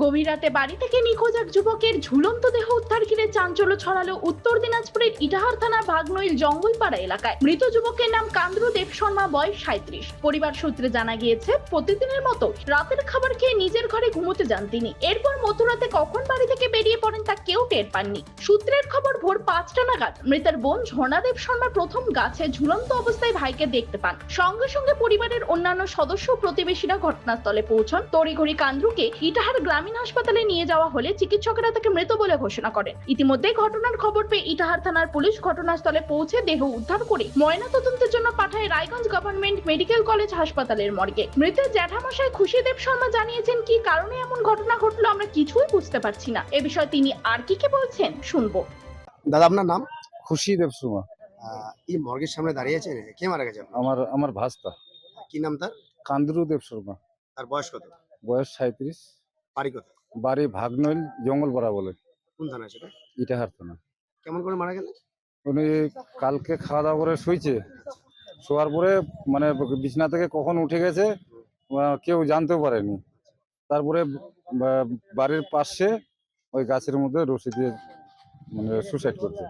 গভীর রাতে বাড়ি থেকে নিখোঁজ এক যুবকের ঝুলন্ত দেহ উদ্ধার ঘিরে চাঞ্চল্য ছড়ালো উত্তর দিনাজপুরের ইটাহার থানা ভাগনইল জঙ্গলপাড়া এলাকায়। মৃত যুবকের নাম কান্দ্রু দেব শর্মা, বয়স সাঁত্রিশ পরিবার সূত্রে জানা গিয়েছে, প্রতিদিনের মতো রাতের খাবার খেয়ে নিজের ঘরে ঘুমোতে যান তিনি। এরপর মধ্যরাতে কখন বাড়ি থেকে বেরিয়ে পড়েন তা কেউ টের পাননি। সূত্রের খবর, ভোর পাঁচটা নাগাদ মৃতের বোন ঝর্ণাদেব শর্মা প্রথম গাছে ঝুলন্ত অবস্থায় ভাইকে দেখতে পান। সঙ্গে সঙ্গে পরিবারের অন্যান্য সদস্য প্রতিবেশীরা ঘটনাস্থলে পৌঁছন। তড়িঘড়ি কান্দ্রুকে ইটাহার গ্রামীণ হাসপাতালে নিয়ে যাওয়া হলে চিকিৎসকেরা তাকে মৃত বলে ঘোষণা করেন। ইতিমধ্যে ঘটনার খবর পেয়ে ইটাহার থানার পুলিশ ঘটনাস্থলে পৌঁছে দেহ উদ্ধার করে ময়নাতদন্তের জন্য পাঠায় রায়গঞ্জ গভর্নমেন্ট মেডিকেল কলেজ হাসপাতালের মর্গে। মৃতের জ্যাঠামশাই খুশিদেব শর্মা জানিয়েছেন কি কারণে এমন ঘটনা ঘটলো আমরা কিছুই বুঝতে পারছি না। এ বিষয়ে তিনি আর কি কি বলছেন শুনব। দাদা আপনার নাম? খুশি দেবসুমা আহ, এই মর্গের সামনে দাঁড়িয়ে আছেন? কে মারা গেছে আপনার? আমার আমার ভাস্তা। কি নাম তার? কান্দরু দেব শর্মা। তার বয়স কত? বয়স সাঁত্রিশ বাড়ি কত বাড়ি ভাগনইল জঙ্গলপাড়া বলে কোন থানা সেটা? ইটাহার থানা। কেমন করে মারা গেল উনি কালকে খাওয়া দাওয়া করে শুয়েছে শোয়ার পরে মানে বিছনা থেকে কখন উঠে গেছে কেউ জানতেও পারেনি। তারপরে বাড়ির পাশে ওই গাছের মধ্যে রশি দিয়ে মানে সুসাইড করছে।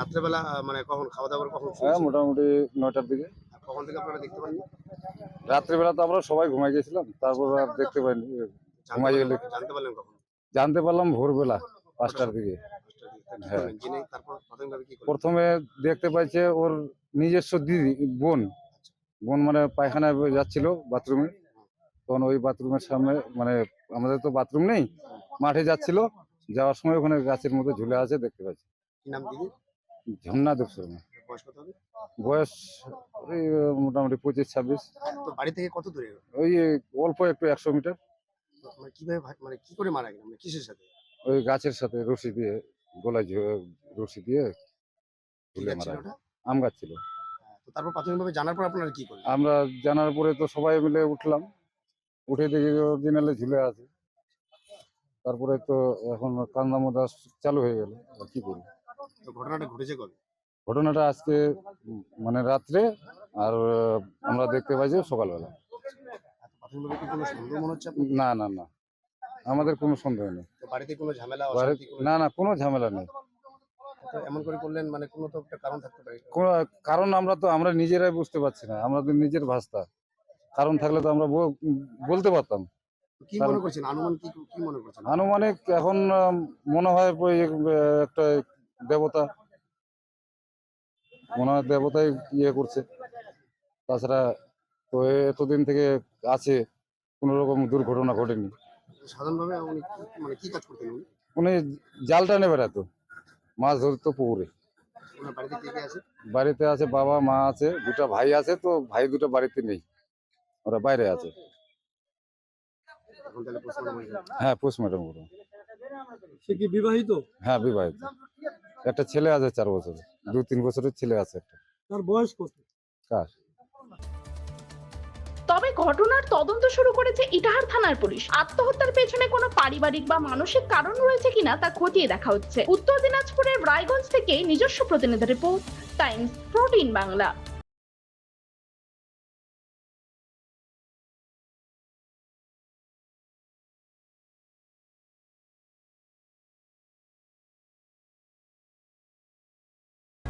রাত্রেবেলা মানে কখন খাওয়া দাওয়া কখন হ্যাঁ মোটামুটি নয়টার দিকে। কখন থেকে আপনারা দেখতে পাননি? রাত্রিবেলা তো আমরা সবাই ঘুমাই গেছিলাম তারপর আর দেখতে পাইনি। ঘুমাই গেলে জানতে পারলেন কখন? জানতে পারলাম ভোরবেলা পাঁচটার দিকে। হ্যাঁ। প্রথমে দেখতে পাইছে ওর নিজস্ব দিদি বোন। বোন মানে পায়খানায় যাচ্ছিল বাথরুমে। তখন ওই বাথরুমের সামনে মানে আমাদের তো বাথরুম নেই মাঠে যাচ্ছিল। যাওয়ার সময় ওখানে গাছের মধ্যে ঝুলে আছে দেখতে পাচ্ছি। ঝর্ণা দেব শর্মা। বয়স মোটামুটি পঁচিশ ছাব্বিশ। বাড়ি থেকে কত দূরে? ওই অল্প একটু একশো মিটার। মানে কীভাবে মানে কি করে মারা গেল মানে কিসের সাথে? ওই গাছের সাথে রশি দিয়ে গলায় রশি দিয়ে ঝুলে মারা আম গাছ ছিল। হ্যাঁ, তো তারপর প্রাথমিকভাবে জানার পর আপনারা কি করলেন? আমরা জানার পরে তো সবাই মিলে উঠলাম। উঠে দেখি অরিজিনালে ঝুলে আছে। তারপরে তো এখন কান্দামোদা চালু হয়ে গেল। আর কি করি ঘটনাটা ঘটেছে কবে? ঘটনাটা আজকে মানে রাত্রে আর আমরা দেখতে পাই যে সকালবেলা। আর কি কোনো সন্দেহ মনে হচ্ছে আপনার? না না না। আমাদের কোনো সন্দেহ নেই। তো বাড়িতে কোনো ঝামেলা বাড়ি- কোনো- না না কোনো ঝামেলা নেই। তো এমন করে করলেন মানে কোনো তো একটা কারণ থাকতে পারে। কোনো কারণ আমরা তো আমরা নিজেরাই বুঝতে পারছি না। আমাদের নিজের ভাষা কারণ থাকলে তো আমরা বলতে পারতাম। কি মনে করছেন? আনুমান কি কি মনে করছেন? আনুমানিক এখন আহ, মনে হয় ওই, আহ, একটা দেবতা। মনে হয় দেবতাই ইয়ে করছে। তাছাড়া তো এতদিন থেকে আছে কোনো রকম দুর্ঘটনা ঘটেনি। সাধারণভাবে উনি কি- মানে কি কাজ করতেন উনি? উনি জাল টানে বেড়াতো মাছ ধরতো পুকুরে। ওনার বাড়িতে কে কে আছে? বাড়িতে আছে বাবা মা আছে দুটা ভাই আছে তো ভাই দুটো বাড়িতে নেই ওরা বাইরে আছে। এখন তাহলে পোস্টমর্টম হয়ে পোস্টমর্টম করো সে কি বিবাহিত? হ্যাঁ বিবাহিত। একটা ছেলে আছে চার বছর দু তিন বছরের ছেলে আছে একটা। তার বয়স কত? কার? ঘটনার তদন্ত শুরু করেছে ইটাহার থানার পুলিশ। আত্মহত্যার পেছনে কোনো পারিবারিক বা মানসিক কারণ রয়েছে কিনা তা খতিয়ে দেখা হচ্ছে। উত্তর দিনাজপুরের রায়গঞ্জ থেকে নিজস্ব প্রতিনিধি রিপোর্ট, টাইমস, প্রোটিন বাংলা।